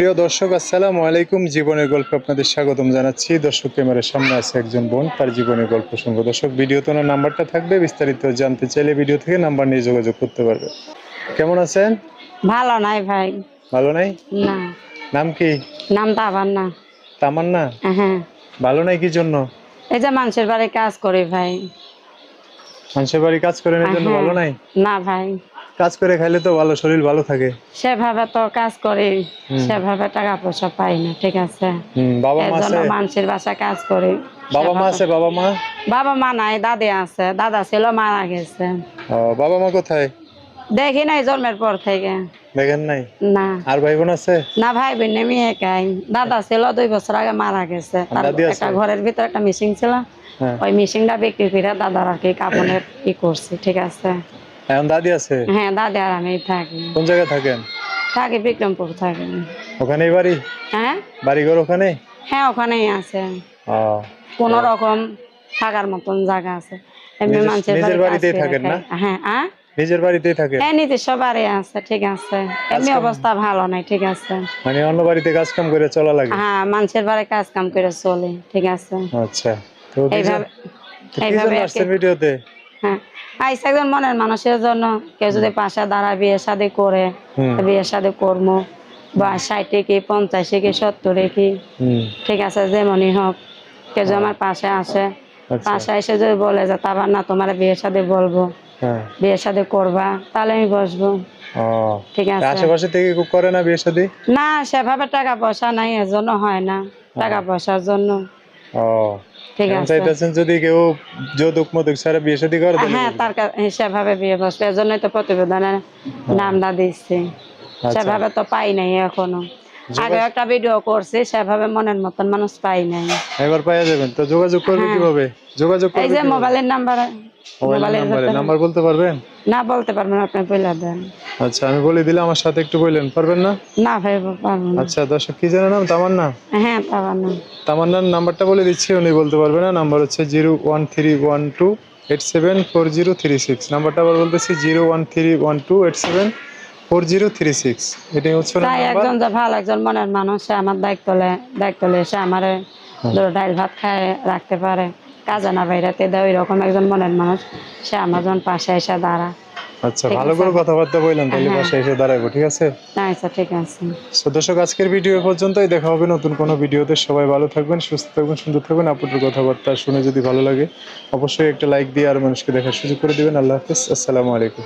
প্রিয় দর্শক আসসালামু আলাইকুম। জীবনের গল্পে আপনাদের স্বাগতম জানাচ্ছি। দর্শক ক্যামেরার সামনে আছে একজন বোন তার জীবনের গল্প শুনব। দর্শক ভিডিওতে ওনার নাম্বারটা থাকবে বিস্তারিত জানতে চাইলে ভিডিও থেকে নাম্বার নিয়ে যোগাযোগ করতে পারবে। কেমন আছেন? ভালো নাই ভাই। ভালো নাই? না। নাম কি? নামটা আবার না। তামান্না? হ্যাঁ। ভালো নাই কি জন্য? এই যে মানুষের বাড়ি কাজ করে ভাই। মানুষের বাড়ি কাজ করেন এর জন্য হ্যাঁ। ভালো নাই? না ভাই। কাজ করে খাইলে তো ভালো শরীর ভালো থাকে। সেভাবে তো কাজ করি সেভাবে টাকা পয়সা পাই না ঠিক আছে? বাবা মা আছে? মানুষের বাসা কাজ করি বাবা মা আছে বাবা মা? বাবা মা নাই দাদি আছে দাদা ছিল মারা গেছে। ও, বাবা মা কোথায়? দেখি নাই জন্মের পর থেকে। দেখেন নাই? না। আর ভাই বোন আছে? না ভাই বোন আমি একাই। দাদা ছিল দুই বছর আগে মারা গেছে। তার দাদি? একটা ঘরের ভিতরে একটা মিশিং ছিল। হ্যাঁ। ওই মিশিংটা বিক্রি করে দাদার আর কি কাপড়ের ই করছি ঠিক আছে? এখন দাদি আছে? হ্যাঁ দাদি আর আমি থাকি। কোন জায়গায় থাকেন? থাকি বিক্রমপুর ওখানেই বাড়ি? হ্যাঁ? বাড়ি ঘর ওখানে? হ্যাঁ ওখানেই আছে। কোন রকম থাকার মতন জায়গা আছে। এমনি মানুষের নিজের বাড়িতেই থাকেন না? খাই। হ্যাঁ নিজের বাড়িতেই থাকেন? হ্যাঁ নিজস্ব বাড়ি আছে ঠিক আছে। এমনি অবস্থা ভালো নাই ঠিক আছে। মানে অন্য বাড়িতে কাজ কাম করে চলা লাগে? হ্যাঁ মানুষের বাড়ি কাজ কাম করে চলে ঠিক আছে। আচ্ছা। তো এইভাবে এইভাবে আসছেন ভিডিওতে? হ্যাঁ আইসা একজন মনের মানুষের জন্য। কেউ যদি পাশে দাঁড়া বিয়ে শাদি করে বিয়ে শাদি করব বা ষাটে কি পঞ্চাশে কি সত্তরে কি ঠিক আছে যেমনই হোক কেউ যদি আমার পাশে আসে আচ্ছা। পাশে এসে যদি বলে যে তারপর না তোমার বিয়ের সাথে বলব হ্যাঁ। বিয়ের সাথে করবা তাহলে আমি বসবো। ঠিক আছে। আশেপাশে থেকে করে না না সেভাবে টাকা পয়সা নাই এর জন্য হয় না। টাকা পয়সার জন্য। ও ঠিক আছে। চাইতেছেন যদি কেউ যৌতুক মতুক ছাড়া বিয়ে শাদী করে হ্যাঁ তার সেভাবে বিয়ে বসবে এর তো প্রতিবেদনে নামটা দিচ্ছি আচ্ছা। সেভাবে তো পাই নাই এখনও। আগে একটা ভিডিও করছি সেভাবে মনের মতন মানুষ পাই নাই। এবার যাবেন। তো যোগাযোগ করবে হ্যাঁ। কীভাবে? যোগাযোগ এই যে? মোবাইলের নাম্বার মোবাইলের নাম্বার বলতে পারবেন? না বলতে পারবেন আপনি বলে দেন। আচ্ছা আমি বলে দিলে আমার সাথে একটু বললেন পারবেন না? না ভাই পারব না। আচ্ছা দর্শক কি জানেন নাম? তামান্না? হ্যাঁ পারব তামান্নার নাম্বারটা বলে দিচ্ছি উনি বলতে পারবে না। নাম্বার হচ্ছে zero one three one two eight seven four zero three six. নাম্বারটা আবার বলতেছি zero one three one two eight seven four zero three six. এটাই হচ্ছে তাই একজন যে ভালো একজন মনের মানুষ আমার দায়িত্ব দায়িত্ব আমার ধরো ডাইল ভাত খায় রাখতে পারে। কাজে না বাইরাতে দেয় ওই রকম একজন মনের মানুষ সে আমার যখন পাশে এসে দাঁড়া আচ্ছা ভালো করে কথাবার্তা বললেন তাহলে পাশে এসে দাঁড়াবো ঠিক আছে? আচ্ছা ঠিক আছে। সো দর্শক আজকের ভিডিও পর্যন্তই। দেখা হবে নতুন কোনো ভিডিওতে। সবাই ভালো থাকবেন সুস্থ থাকবেন সুন্দর থাকবেন। আপনাদের কথাবার্তা শুনে যদি ভালো লাগে অবশ্যই একটা লাইক দিয়ে আর মানুষকে দেখার সুযোগ করে দিবেন। আল্লাহ হাফিজ। আসসালামু আলাইকুম।